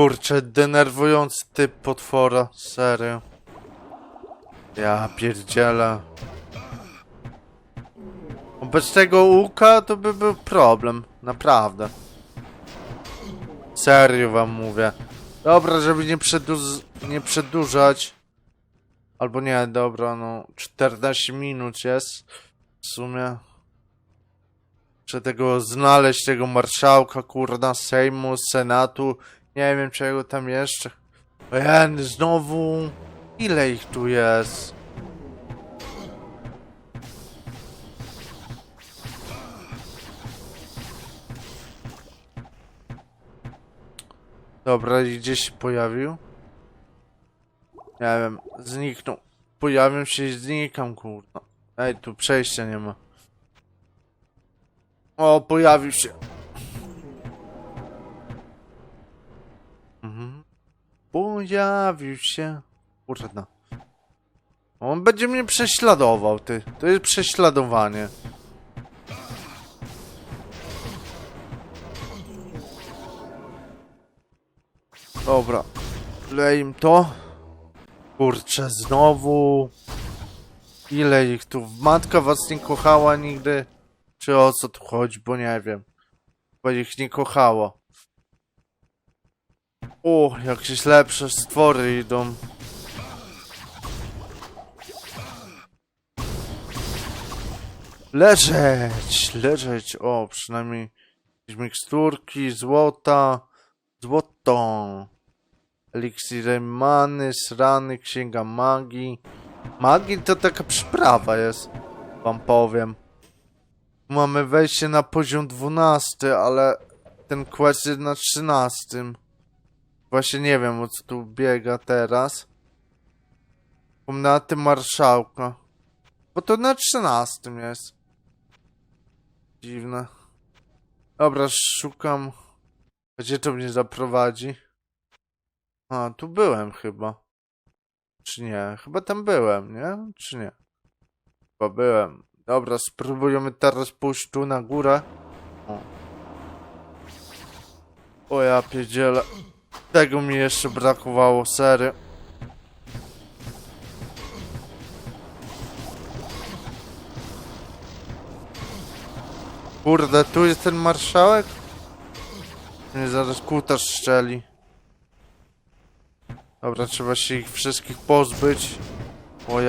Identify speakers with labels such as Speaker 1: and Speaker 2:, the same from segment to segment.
Speaker 1: Kurczę, denerwujący typ potwora, serio. Ja pierdzielę. Bo Bez tego łuka to by był problem, naprawdę. Serio wam mówię. Dobra, żeby nie, przeduz nie przedłużać. Albo nie, dobra, no 14 minut jest w sumie. Muszę tego znaleźć, tego marszałka, kurna, Sejmu, Senatu. Nie wiem czego tam jeszcze. Ojej, znowu. Ile ich tu jest? Dobra, i gdzie się pojawił? Nie wiem, zniknął. Pojawił się i znikam, kurna. Ej, tu przejścia nie ma. O, pojawił się. Mhm. Pojawił się. Kurna. On będzie mnie prześladował, ty. To jest prześladowanie. Dobra. Lej to. Kurczę, znowu. Ile ich tu? Matka was nie kochała nigdy? Czy o co tu chodzi? Bo nie wiem. Bo ich nie kochało. O, jakieś lepsze stwory idą. Leżeć, leżeć. O, przynajmniej jakieś miksturki, złota, złoto. Eliksiry many, srany, księga magii. Magii to taka przyprawa jest, wam powiem. Mamy wejście na poziom 12, ale ten quest jest na 13. Właśnie nie wiem o co tu biega teraz. Komnaty marszałka. Bo to na 13 jest. Dziwne. Dobra, szukam. Gdzie to mnie zaprowadzi? A, tu byłem chyba. Czy nie? Chyba tam byłem, nie? Czy nie? Chyba byłem. Dobra, spróbujemy teraz pójść tu na górę. O, o ja pierdzielę. Tego mi jeszcze brakowało, serio. Kurde, tu jest ten marszałek? Mnie zaraz kutarz szczeli. Dobra, trzeba się ich wszystkich pozbyć. O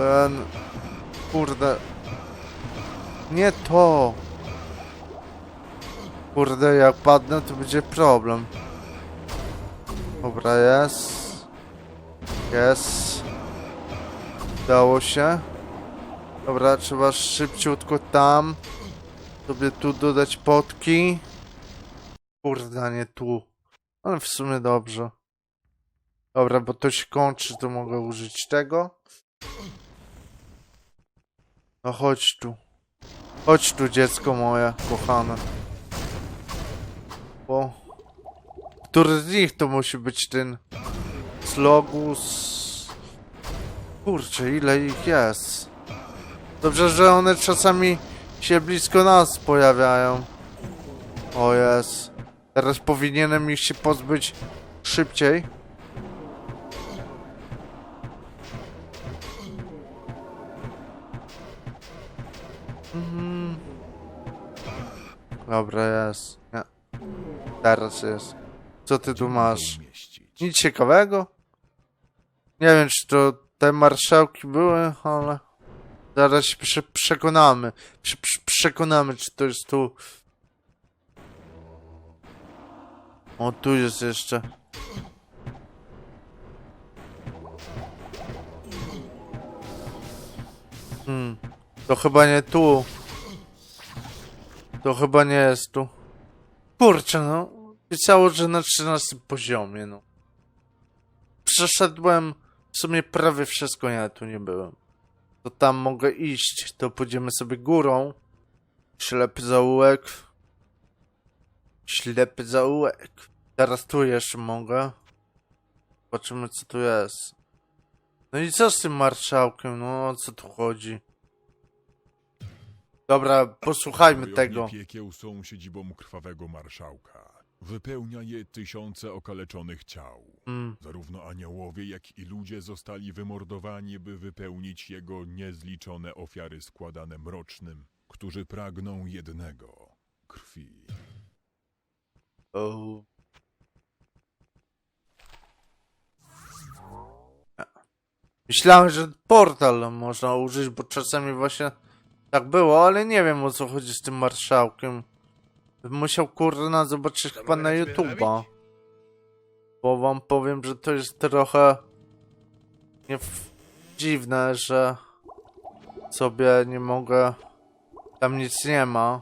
Speaker 1: Jan. Kurde. Nie to. Kurde, jak padnę, to będzie problem. Dobra, jest. Jest. Udało się. Dobra, trzeba szybciutko tam. Sobie tu dodać potki. Kurde, nie tu. Ale w sumie dobrze. Dobra, bo to się kończy, to mogę użyć tego. No chodź tu. Chodź tu, dziecko moje, kochane. Bo... Który z nich to musi być ten... Slogus... Kurczę, ile ich jest. Dobrze, że one czasami się blisko nas pojawiają. O jest. Teraz powinienem ich się pozbyć szybciej. Mhm. Dobra, jest. Nie. Teraz jest. Co ty tu masz? Nic ciekawego? Nie wiem, czy to te marszałki były, ale zaraz się prze przekonamy. Prze prze przekonamy, czy to jest tu. O, tu jest jeszcze. Hmm, to chyba nie tu. To chyba nie jest tu. Kurczę, no. Pisało, że na 13 poziomie, no. Przeszedłem w sumie prawie wszystko, ja tu nie byłem. To tam mogę iść, to pójdziemy sobie górą. Ślepy zaułek. Ślepy zaułek. Teraz tu jeszcze mogę. Zobaczymy co tu jest. No i co z tym marszałkiem? No o co tu chodzi? Dobra, posłuchajmy tego.
Speaker 2: piekieł są siedzibą krwawego marszałka. Wypełnia je tysiące okaleczonych ciał.
Speaker 1: Mm.
Speaker 2: Zarówno aniołowie, jak i ludzie zostali wymordowani, by wypełnić jego niezliczone ofiary składane mrocznym, którzy pragną jednego krwi.
Speaker 1: O. Myślałem, że portal można użyć, bo czasami właśnie tak było, ale nie wiem o co chodzi z tym marszałkiem. Musiał kurna zobaczyć chyba na YouTube'a. Bo wam powiem, że to jest trochę nie dziwne, że sobie nie mogę. Tam nic nie ma.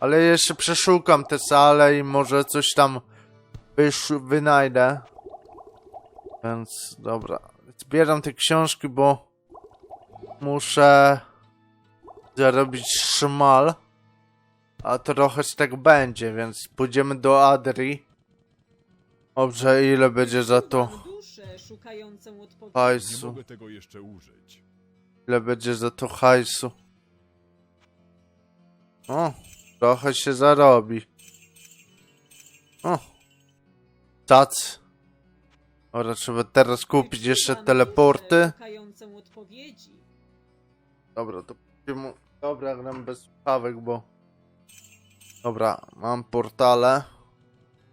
Speaker 1: Ale jeszcze przeszukam tę salę i może coś tam wynajdę. Więc dobra. Zbieram te książki, bo muszę zarobić szmal. A trochę z tego będzie, więc pójdziemy do Adri. Dobrze, ile będzie za to hajsu?
Speaker 2: mogę tego jeszcze użyć.
Speaker 1: Ile będzie za to hajsu? O, trochę się zarobi. O, tac. Dobra, trzeba teraz kupić jeszcze teleporty.
Speaker 3: duszę Szukającą odpowiedzi.
Speaker 1: Dobra, to kupimy... Dobra, gram bez słuchawek, bo... Dobra, mam portale.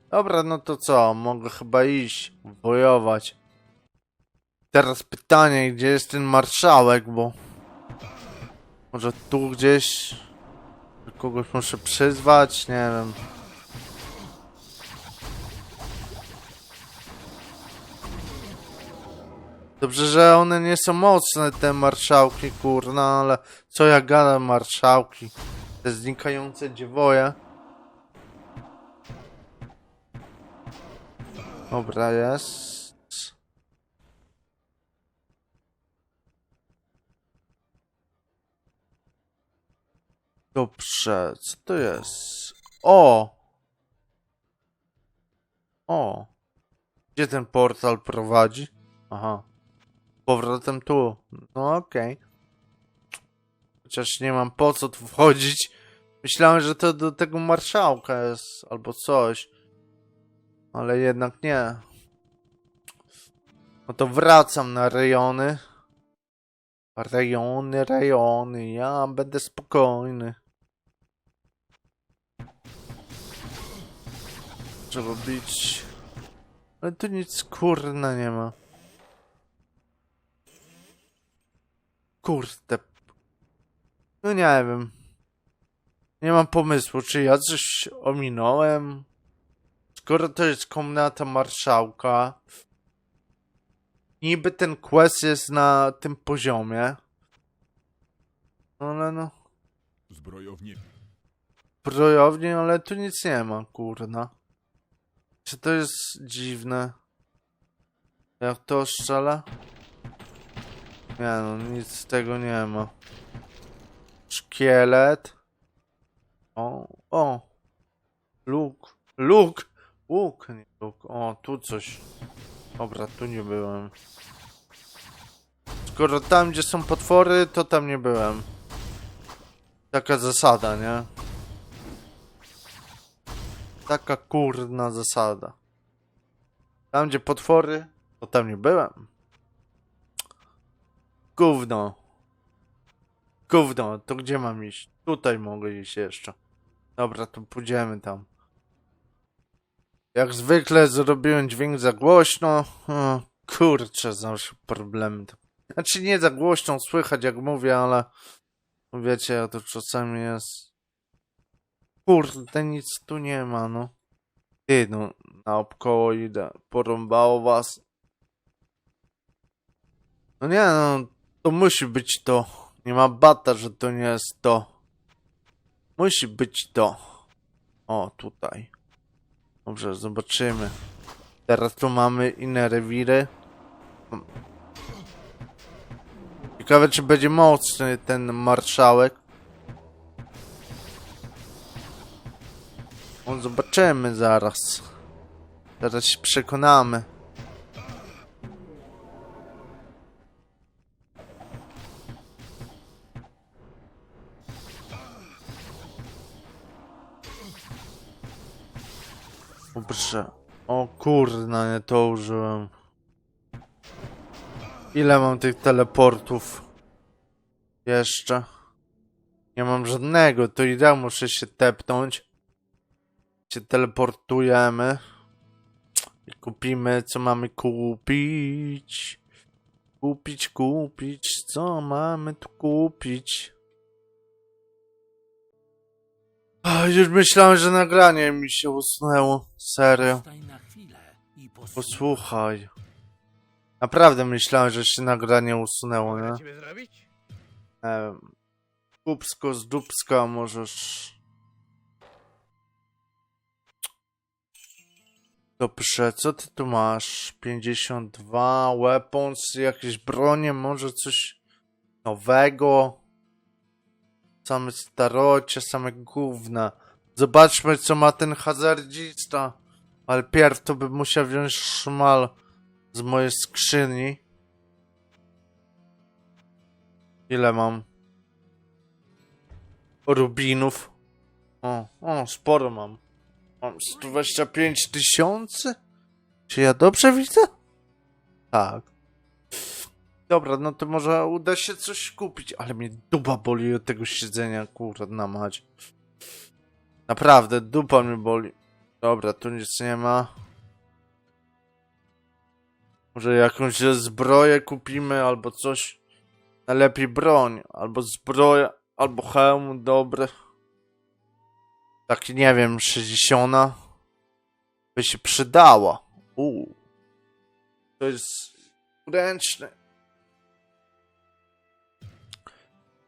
Speaker 1: Dobra, no to co? Mogę chyba iść, wojować. Teraz pytanie, gdzie jest ten marszałek, bo... Może tu gdzieś... Kogoś muszę przyzwać? Nie wiem. Dobrze, że one nie są mocne, te marszałki, kurna, ale co ja gadam, marszałki? Te znikające dziewoje. Dobra, jest. Dobrze, co to jest? O! O! Gdzie ten portal prowadzi? Aha. Powrotem tu. No okej. Chociaż nie mam po co tu wchodzić. Myślałem, że to do tego marszałka jest albo coś. Ale jednak nie. No to wracam na rejony. Rejony, rejony. Ja będę spokojny. Trzeba bić. Ale tu nic kurna nie ma. Kurde. No nie wiem. Nie mam pomysłu, czy ja coś ominąłem. Skoro to jest komnata marszałka. Niby ten quest jest na tym poziomie. No ale no.
Speaker 2: Zbrojownie
Speaker 1: Brojowni, ale tu nic nie ma, kurna. Czy to jest dziwne? Jak to strzela? Nie no, nic z tego nie ma. Szkielet. O, o. Luk. Luk! Łuk, nie luk. O, tu coś. Dobra, tu nie byłem. Skoro tam, gdzie są potwory, to tam nie byłem. Taka zasada, nie? Taka kurna zasada. Tam, gdzie potwory, to tam nie byłem. Gówno. Gówno, to gdzie mam iść? Tutaj mogę iść jeszcze. Dobra, to pójdziemy tam. Jak zwykle zrobiłem dźwięk za głośno. O, kurczę, zawsze problemy. Znaczy nie za głośno słychać jak mówię, ale wiecie, to czasami jest. Kurde, nic tu nie ma, no. Ty, no, naokoło idę. Porąbało was. No nie, no, to musi być to. Nie ma bata, że to nie jest to. Musi być to. O, tutaj. Dobrze, zobaczymy. Teraz tu mamy inne rewiry. Ciekawe, czy będzie mocny ten marszałek. No, zobaczymy zaraz. Zaraz się przekonamy. Dobrze. O kurna, nie to użyłem. Ile mam tych teleportów? Jeszcze. Nie mam żadnego, to i tak muszę się tepnąć. Się teleportujemy. I kupimy, co mamy kupić. Kupić, kupić, co mamy tu kupić? Ach, już myślałem, że nagranie mi się usunęło. Serio.
Speaker 4: Staj na chwilę i posłuchaj.
Speaker 1: Posłuchaj. Naprawdę myślałem, że się nagranie usunęło, nie?
Speaker 5: ciebie zrobić?
Speaker 1: Em, Kupsko z dupska możesz... Dobrze, co ty tu masz? 52, weapons, jakieś bronie, może coś nowego? Same starocie, same gówna. Zobaczmy, co ma ten hazardzista. Ale pierw to bym musiał wziąć szmal z mojej skrzyni. Ile mam? Rubinów. O, o, sporo mam. Mam 125 tysięcy? Czy ja dobrze widzę? Tak. Dobra, no to może uda się coś kupić, ale mnie dupa boli od tego siedzenia, kurna mać. Naprawdę, dupa mnie boli. Dobra, tu nic nie ma. Może jakąś zbroję kupimy, albo coś. Najlepiej broń, albo zbroja, albo hełm dobry. Taki, nie wiem, 60 by się przydała. Uuu. To jest ręczne.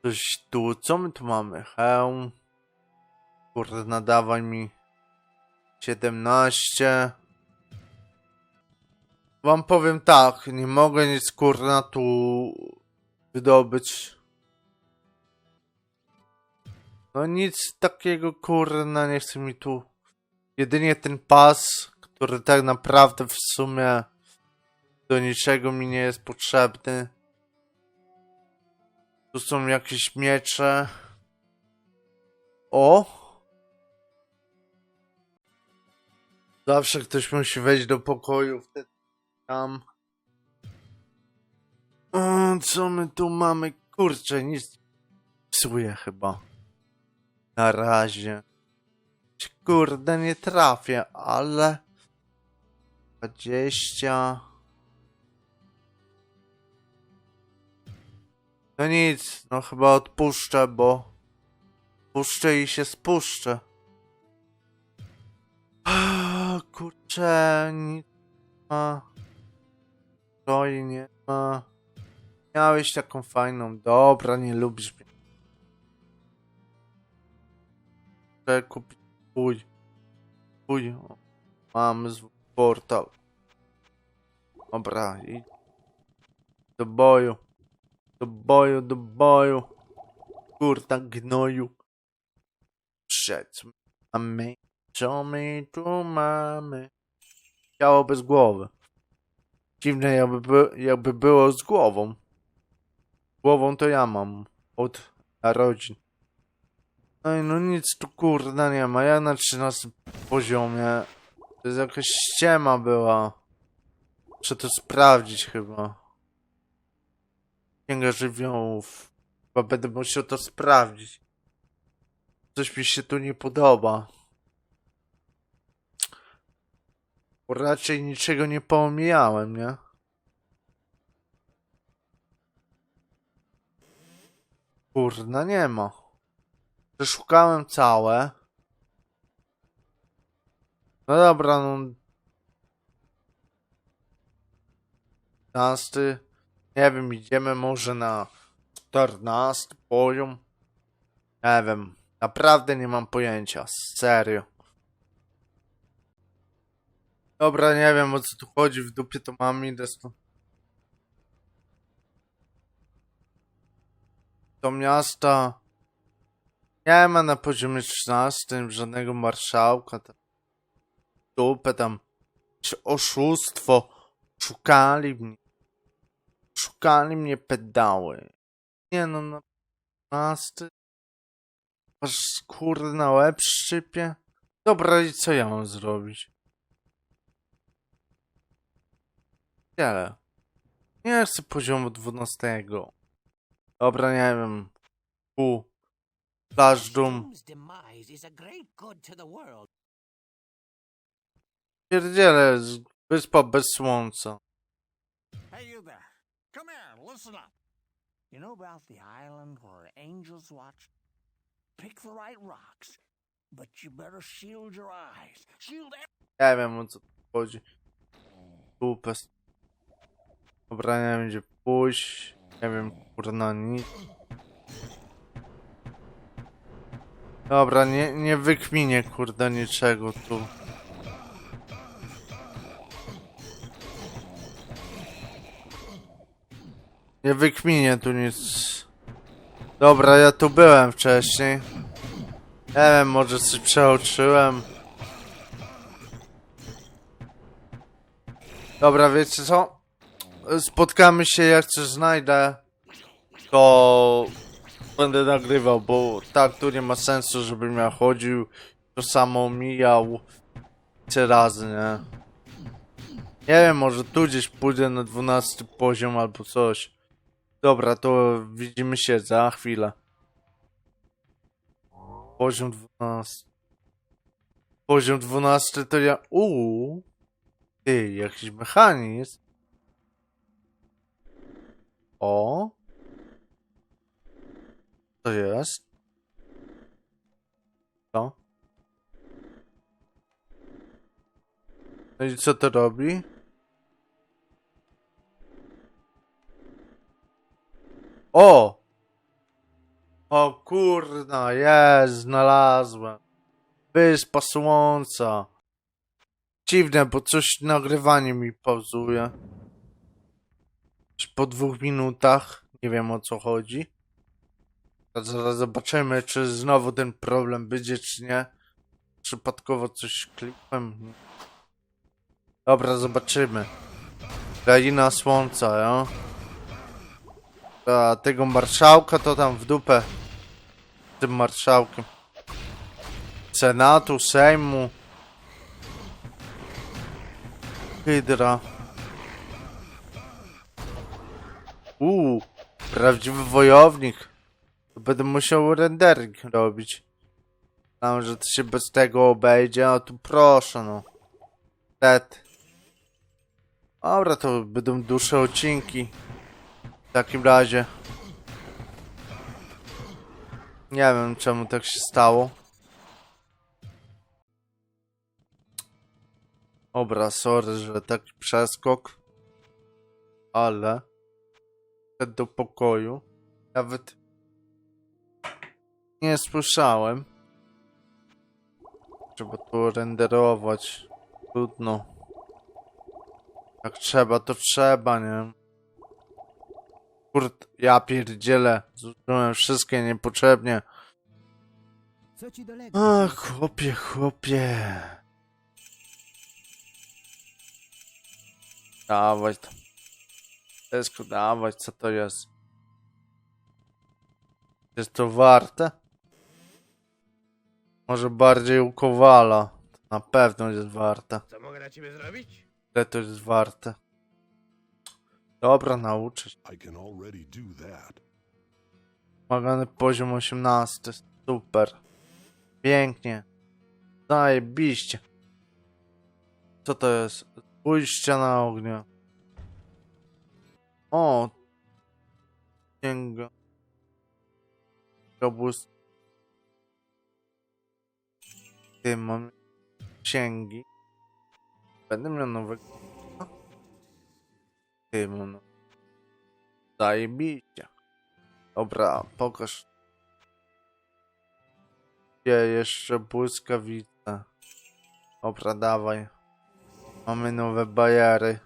Speaker 1: Coś tu, co my tu mamy? Hełm. Kurde, nadawaj mi 17. Wam powiem tak, nie mogę nic kurna tu wydobyć. No nic takiego kurna nie chce mi tu. Jedynie ten pas, który tak naprawdę w sumie do niczego mi nie jest potrzebny. Tu są jakieś miecze. O! Zawsze ktoś musi wejść do pokoju, wtedy tam. O, co my tu mamy? Kurczę, nic psuje chyba. Na razie. Kurde, nie trafię, ale... 20... No nic, no chyba odpuszczę, bo... Puszczę i się spuszczę. Ah, Kurczę, nic nie ma. Roi nie ma. Miałeś taką fajną. Dobra, nie lubisz mnie. Chcę kupić twój. Twój. Mam z portal. Dobra, i do boju. Do boju, do boju. Kurta gnoju. Przed mamy. Co my tu mamy? Ciało bez głowy. Dziwne jakby, by, jakby było z głową. Głową to ja mam. Od narodzin. No i no nic tu kurna nie ma. Ja na 13 poziomie. To jest jakaś ściema była. Muszę to sprawdzić chyba. Księga żywiołów. Chyba będę musiał to sprawdzić. Coś mi się tu nie podoba. Bo raczej niczego nie pomijałem, nie? Kurna, nie ma. Przeszukałem całe. No dobra, no. 15. Nie wiem, idziemy może na 14 poziom. Nie wiem. Naprawdę nie mam pojęcia. Serio. Dobra, nie wiem o co tu chodzi. W dupie to mam idę stąd. Do miasta. Nie ma na poziomie 13 żadnego marszałka. Tam. Dupę tam. Oszustwo. Szukali mnie oszukali mnie pedały. Nie no, na 15. Aż skóry na łeb szczypie. Dobra, i co ja mam zrobić? Tyle. Nie chcę poziomu 12. Dobra, nie wiem. Pół. Flash Doom. Pierdziele, wyspa bez słońca.
Speaker 5: Hey you there. Come here, listen up. You know about the island where angels watch? Pick the right rocks, but you better shield your eyes. Shield.
Speaker 1: Nie wiem o co tu chodzi. Dupę. s- Dobra, nie wiem gdzie pójść. Nie wiem, kurna, nic. Dobra, nie, nie wykminię, kurde, niczego tu. Nie wykminię tu nic. Dobra, ja tu byłem wcześniej. Nie wiem, może coś przeoczyłem. Dobra, wiecie co? Spotkamy się, jak coś znajdę, to będę nagrywał, bo tak tu nie ma sensu, żebym ja chodził, to samo mijał trzy razy, nie? Nie wiem, może tu gdzieś pójdę na 12 poziom albo coś. Dobra, to widzimy się za chwilę. Poziom 12. Poziom 12 to ja... Uuu. Ty, jakiś mechanizm. O. To jest. Co? No i co to robi? O! O kurna, jest, znalazłem. Wyspa Słońca. Dziwne, bo coś nagrywanie mi pauzuje. Po dwóch minutach. Nie wiem o co chodzi. Zaraz zobaczymy, czy znowu ten problem będzie, czy nie. Przypadkowo coś klikłem. Dobra, zobaczymy. Kraina Słońca, ja. A tego marszałka to tam w dupę. Tym marszałkiem. Senatu, Sejmu. Hydra. Uuu, prawdziwy wojownik. To Będę musiał rendering robić. Znam, że to się bez tego obejdzie, a tu proszę no. Tet. Dobra, to będą dłuższe odcinki. Takim razie. Nie wiem czemu tak się stało. Dobra, sorry, że taki przeskok. Ale... Do pokoju. Nawet... Nie słyszałem. Trzeba tu renderować. Trudno. Jak trzeba, to trzeba, nie? Kurt, ja pierdzielę. Zużyłem wszystkie niepotrzebnie.
Speaker 6: Co ci dolega?
Speaker 1: Ach, chłopie, chłopie. Dawaj to. Tesku, dawaj, co to jest? Jest to warte? Może bardziej u Kowala. To na pewno jest warte.
Speaker 7: Co mogę dla ciebie zrobić?
Speaker 1: Ile to jest warte? Dobra, nauczę się. Wymagany poziom 18. Super. Pięknie. Zajebiście. Co to jest? Pójście na ognia. O. Księga. Robust. Ty mam księgi. Będę miał nowego. Ty mam. no- Zajebiście. Dobra, pokaż. Gdzie jeszcze błyskawice? Dobra, dawaj. Mamy nowe bajery.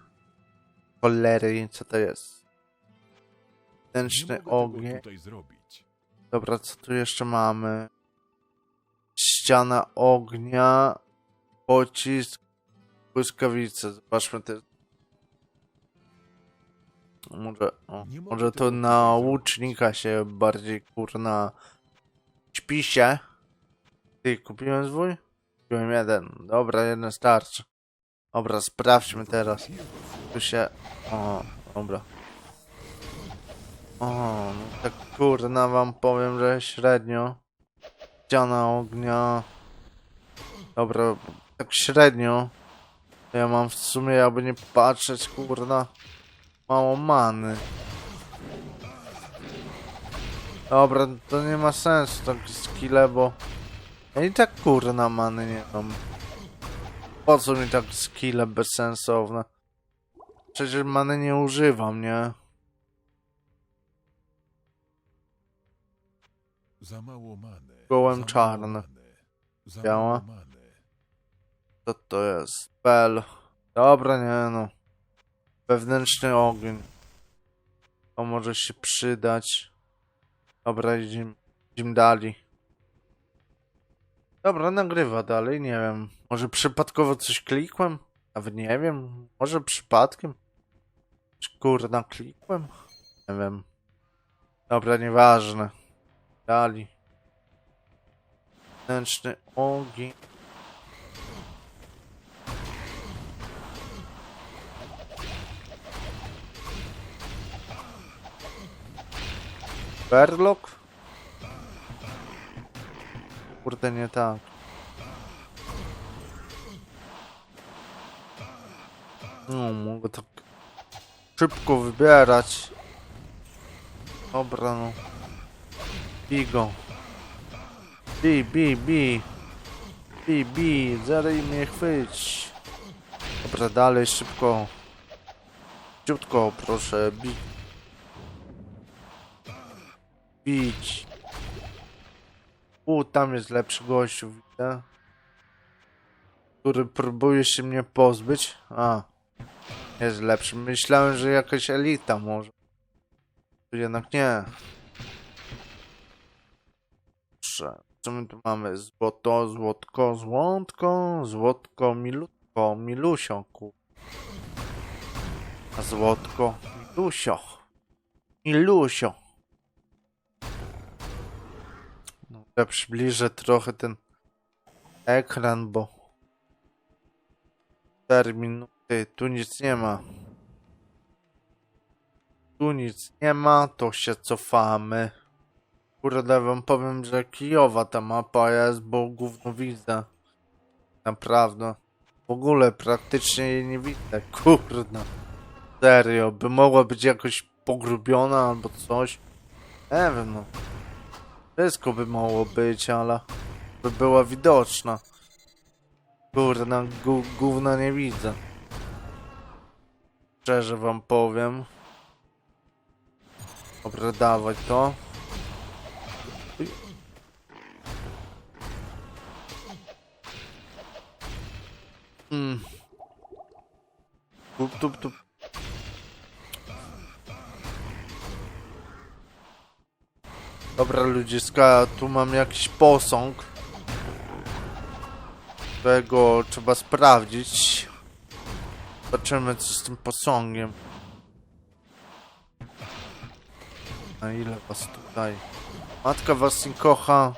Speaker 1: Cholery, co to jest? Tęczny ogień. Dobra, co tu jeszcze mamy? Ściana ognia, pocisk, błyskawice. Zobaczmy te. Może, o, może to na łucznika się bardziej kurna śpi się. Ty, kupiłem zwój? Kupiłem jeden. Dobra, jeden starczy. Dobra, sprawdźmy teraz. Tu się... O, dobra. O, no tak kurna wam powiem, że średnio. Ściana ognia. Dobra, tak średnio. Ja mam w sumie, jakby nie patrzeć, kurna. Mało many. Dobra, to nie ma sensu takie skille, bo... Ja i tak kurna many nie mam. Po co mi tak skille bezsensowne? Przecież many nie używam, nie?
Speaker 2: Za mało many.
Speaker 1: Gołem
Speaker 2: mało many.
Speaker 1: Co to jest? Spell. Dobra, nie no. Wewnętrzny ogień. To może się przydać. Dobra, idziemy, idziemy dalej. Dobra, nagrywa dalej, nie wiem. Może przypadkowo coś klikłem? Nawet nie wiem. Może przypadkiem? Kurna klikłem? Nie wiem. Dobra, nieważne. Dalej. Wewnętrzny ogień. Berlock? Kurde, nie tak. No, mogę tak szybko wybierać. Dobra, no. Bij go. Bij, bij, bij. Bij, bij, zaraz mnie chwyć. Dobra, dalej szybko. Ciutko, proszę, bij. Bić. U, tam jest lepszy gościu, widzę. Który próbuje się mnie pozbyć. A. Jest lepszy. Myślałem, że jakaś elita może. Tu jednak nie. Dobrze. Co my tu mamy? Złoto, złotko, złotko, złotko, milutko, milusio, ku. A złotko, milusio. Milusio. Ja przybliżę trochę ten ekran, bo 4 minuty, tu nic nie ma. Tu nic nie ma, to się cofamy. Kurde, wam powiem, że kijowa ta mapa jest, bo gówno widzę. Naprawdę. W ogóle praktycznie jej nie widzę, kurde. Serio, by mogła być jakoś pogrubiona albo coś. Nie wiem, no. Wszystko by mogło być, ale by była widoczna. Kurde, gó gówna nie widzę. Szczerze wam powiem. Dobra, to. Uj. Mm. Tup, tup, tup. Dobra ludziska, tu mam jakiś posąg. Którego trzeba sprawdzić. Zobaczymy co z tym posągiem. Na ile was tutaj? Matka was nie kocha.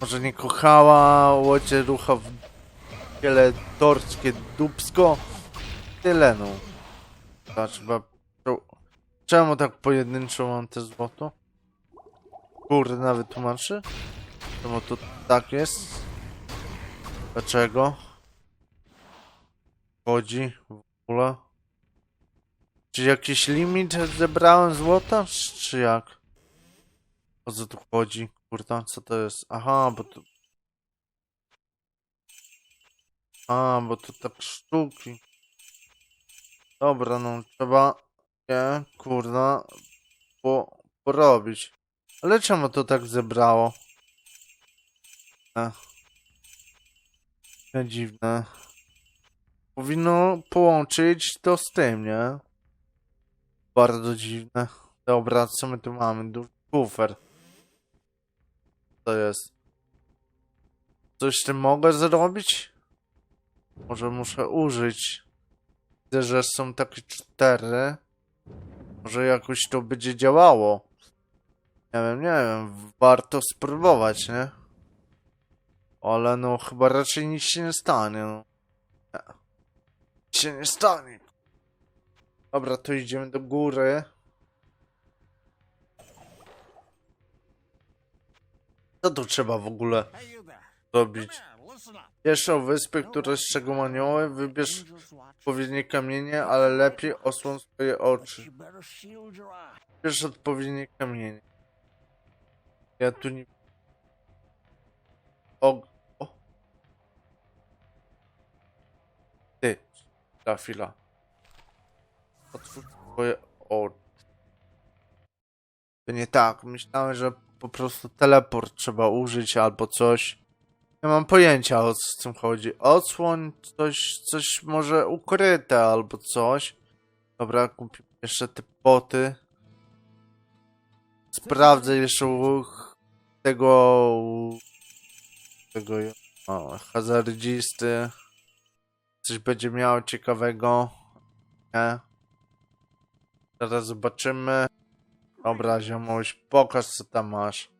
Speaker 1: Może nie kochała. Łodzie rucha w wiele torskie dubsko. Tyle no. Trzeba... Czemu tak pojedynczo mam te złoto? Kurde, nawet tłumaczy? Czemu to tak jest? Dlaczego? Chodzi w ogóle? Czy jakiś limit zebrałem złota? Czy jak? O co tu chodzi? Kurde, co to jest? Aha, bo to... A, bo to tak sztuki. Dobra, no trzeba... Nie, kurna... Po, porobić. Ale czemu to tak zebrało? E. Nie dziwne. Powinno połączyć to z tym, nie? Bardzo dziwne. Dobra, co my tu mamy? Du Kufer. To jest. Coś tym mogę zrobić? Może muszę użyć. Widzę, że są takie cztery. Może jakoś to będzie działało. Nie wiem, nie wiem. Warto spróbować, nie? Ale no, chyba raczej nic się nie stanie, no. Nie. Nic się nie stanie. Dobra, to idziemy do góry. Co tu trzeba w ogóle robić? Pieszo wyspy, które strzegą anioły, wybierz odpowiednie kamienie, ale lepiej osłon swoje oczy. Bierz odpowiednie kamienie. Ja tu nie... O... o. Ty. Ta chwila. Otwórz swoje oczy. To nie tak. Myślałem, że po prostu teleport trzeba użyć albo coś. Nie mam pojęcia o co tym chodzi. Odsłoń coś, coś może ukryte albo coś. Dobra, kupię jeszcze te poty. Sprawdzę jeszcze tego tego o, hazardzisty. Coś będzie miał ciekawego. Nie? Zaraz zobaczymy. Dobra, ziomuś, pokaż co tam masz.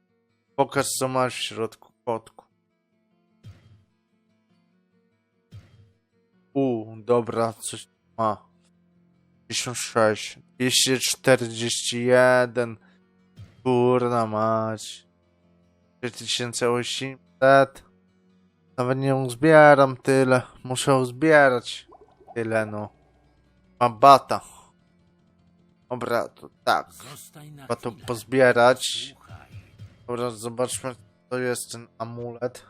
Speaker 1: Pokaż co masz w środku kotku. U, dobra, coś ma. 56, 241. Kurna mać. 3800. Nawet nie uzbieram tyle. Muszę uzbierać tyle, no. Mam bata. Dobra, to tak. Trzeba to pozbierać. Dobra, zobaczmy, co jest ten amulet.